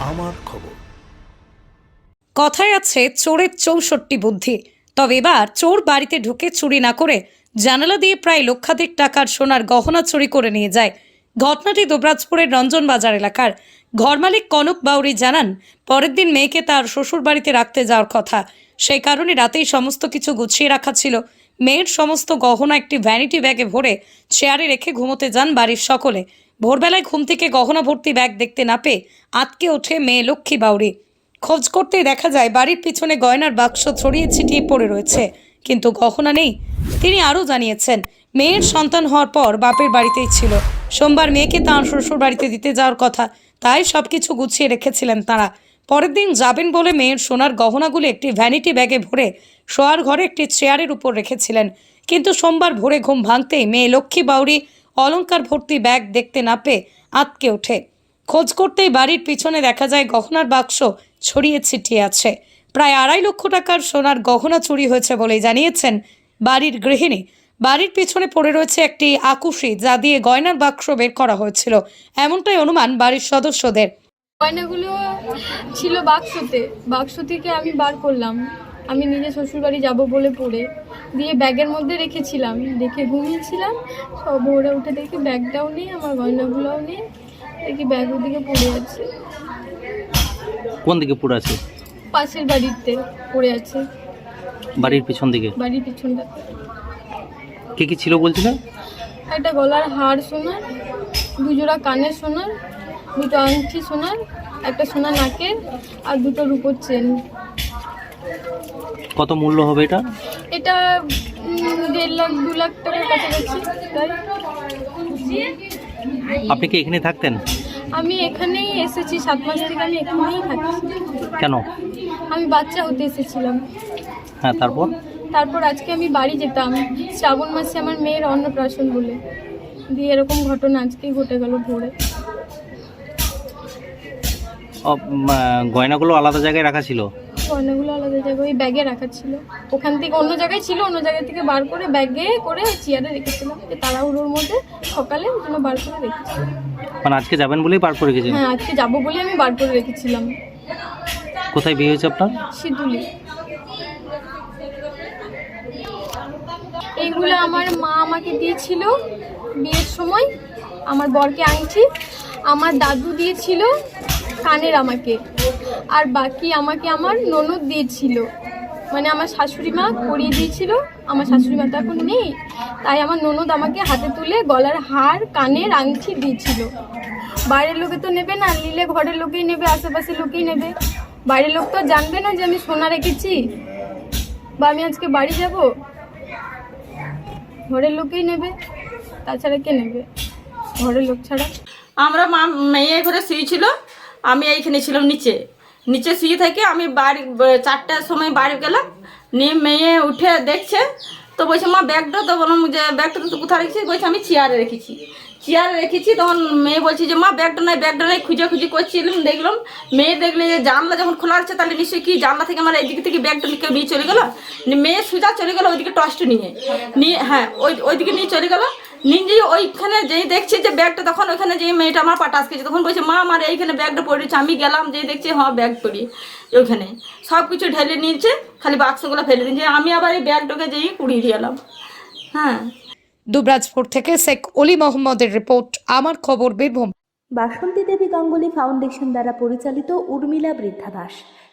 আমার খবর। কথায় আছে, চোরের চৌষট্টি বুদ্ধি। তবে এবার চোর বাড়িতে ঢুকে চুরি না করে জানালা দিয়ে প্রায় লক্ষাধিক টাকার সোনার গহনা চুরি করে নিয়ে যায়। ঘটনাটি দুবরাজপুরের রঞ্জন বাজার এলাকার। ঘরমালিক কনক বাউরি জানান, পরের দিন মেয়েকে তার শ্বশুর বাড়িতে রাখতে যাওয়ার কথা। সেই কারণে রাতেই সমস্ত কিছু গুছিয়ে রাখা ছিল। মেয়ের সমস্ত গহনা একটি ভ্যানিটি ব্যাগে ভরে চেয়ারে রেখে ঘুমোতে যান বাড়ির সকলে। ভোরবেলায় ঘুম থেকে গহনা ভর্তি ব্যাগ দেখতে না পেয়ে আতকে ওঠে মেয়ে লক্ষ্মী বাউরি খোঁজ করতেই দেখা যায় বাড়ির পিছনে গয়নার বাক্স ছড়িয়ে ছিটিয়ে পড়ে রয়েছে, কিন্তু গহনা নেই। তিনি আরও জানিয়েছেন, মেয়ের সন্তান হওয়ার পর বাপের বাড়িতেই ছিল। সোমবার মেয়েকে তাঁর শ্বশুর বাড়িতে দিতে যাওয়ার কথা, তাই সব কিছু গুছিয়ে রেখেছিলেন তাঁরা। পরের দিন যাবেন বলে মেয়ের সোনার গহনাগুলো একটি ভ্যানিটি ব্যাগে ভরে শোয়ার ঘরে একটি চেয়ারের উপর রেখেছিলেন। কিন্তু সোমবার ভোরে ঘুম ভাঙতেই মেয়ে লক্ষ্মী বাউরি অলংকার ভর্তি ব্যাগ দেখতে না পেয়ে আতকে ওঠে। খোঁজ করতেই বাড়ির পিছনে দেখা যায় গহনার বাক্স ছড়িয়ে ছিটিয়ে আছে। প্রায় আড়াই লক্ষ টাকার সোনার গহনা চুরি হয়েছে বলে জানিয়েছেন বাড়ির গৃহিণী। বাড়ির পিছনে পড়ে রয়েছে একটি আকুশি যা দিয়ে গয়নার বাক্স বের করা হয়েছিল। এমনটাই অনুমান বাড়ির সদস্যদের। গয়নাগুলো ছিল বাক্সতে। বাক্স থেকে আমি বার করলাম। আমি নিজে শ্বশুরবাড়ি যাব বলে পড়ে দিয়ে ব্যাগের মধ্যে রেখেছিলাম। রেখে ঘুমিয়েছিলাম। সব ভোরে উঠে দেখি ব্যাগটাও নেই আমার গয়নাগুলোও নেই। দেখি ব্যাগ ওদিকে পড়ে আছে। কোন দিকে পড়ে আছে? পাশের বাড়িতে পড়ে আছে। বাড়ির পিছন দিকে? বাড়ির পিছনটাতে কে কি ছিল বলছিলেন? একটা গলার হার সোনার দুজোড়া কানের সোনার দুটো আংটি সোনার একটা সোনা নাকের আর দুটো রূপোর চেন। কত মূল্য হবে এটা? এটা দেড় লাখ দু লাখ টাকার কাছাকাছি। তাই? আপনি কি এখানে থাকতেন? আমি এখানেই এসেছি সাত মাস থেকে আমি এখানেই থাকি। কেন? আমি বাচ্চা হতে এসেছিলাম। হ্যাঁ তারপর? তারপর আজকে আমি বাড়ি যেতাম শ্রাবণ মাসে আমার মেয়ের অন্নপ্রাশন বলে। দিয়ে এরকম ঘটনা আজকেই ঘটে গেল ভোরে। গয়নাগুলো আলাদা জায়গায় রাখা ছিল? গয়নাগুলো আলাদা জায়গায় ওই ব্যাগে রাখা ছিল। ওখান থেকে অন্য জায়গায় ছিল অন্য জায়গা থেকে বার করে ব্যাগে করে চেয়ারে রেখেছিলাম। তাড়াহুড়োর মধ্যে সকালে ওই জন্য বার করে রেখেছিলাম। মানে আজকে যাবেন বলেই পার করে গেছেন হ্যাঁ আজকে যাব বলে আমি বার করে রেখেছিলাম। কোথায় বিয়ে হয়েছে আপনার? সিঁদুলি এইগুলো আমার মা আমাকে দিয়েছিল বিয়ের সময় আমার বরকে আংটি আমার দাদু দিয়েছিল কানের আমাকে। আর বাকি আমাকে আমার ননদ দিয়েছিল। মানে আমার শাশুড়ি মা করিয়ে দিয়েছিল, আমার শাশুড়ি মা তো এখন নেই। তাই আমার ননদ আমাকে হাতে তুলে গলার হার, কানের আংটি দিয়েছিল। বাইরের লোকে তো নেবে না, নিলে ঘরের লোকেই নেবে, আশেপাশের লোকেই নেবে। বাইরের লোক তো জানবে না যে আমি সোনা রেখেছি বা আমি আজকে বাড়ি যাব। ঘরের লোকেই নেবে, তাছাড়া কে নেবে? ঘরের লোক ছাড়া। আমরা মা, মেয়ে ঘরে শুয়েছিল, আমি এইখানে ছিলাম নিচে। নিচে শুয়ে থেকে আমি বাড়ি চারটার সময় বাড়ি গেলাম। নিয়ে মেয়ে উঠে দেখছে, তো বলছে, মা ব্যাগটা তো বললাম যে ব্যাগটা তো কোথায় রেখেছি? বলছে, আমি চেয়ারে রেখেছি। চেয়ারে রেখেছি, তখন মেয়ে বলছে যে, মা ব্যাগটা নাই ব্যাগটা নাই। খুঁজে খুঁজে করছিলাম দেখলাম, মেয়ে দেখলে যে জানলা যখন খোলা আছে, তাহলে নিশ্চয়ই কি জানলা থেকে আমার এইদিকে থেকে ব্যাগটা কেউ নিয়ে চলে গেলো? নিয়ে মেয়ে সোজা চলে গেলো, ওইদিকে টস্ট নিয়ে। নিয়ে হ্যাঁ ওই, ওইদিকে নিয়ে চলে গেলো। নিজে ওইখানে যেই দেখছি যে ব্যাগটা তখন ওইখানে যে মেয়েটা আমার পাটা আসছে তখন বলছে মা আমার এইখানে ব্যাগটা পড়েছে আমি গেলাম যেই দেখছি হ্যাঁ ব্যাগ পড়ি ওইখানে। সব কিছু ঢেলে নিয়েছে খালি বাক্সগুলো ফেলে দিয়েছে আমি আবার এই ব্যাগটাকে যেই কুড়িয়ে দিয়ে এলাম। হ্যাঁ। দুবরাজপুর থেকে শেখ অলি মোহাম্মদের রিপোর্ট আমার খবর বীরভূম। বাসন্তী দেবী গাঙ্গুলি ফাউন্ডেশন দ্বারা পরিচালিত উর্মিলা বৃদ্ধাবাস।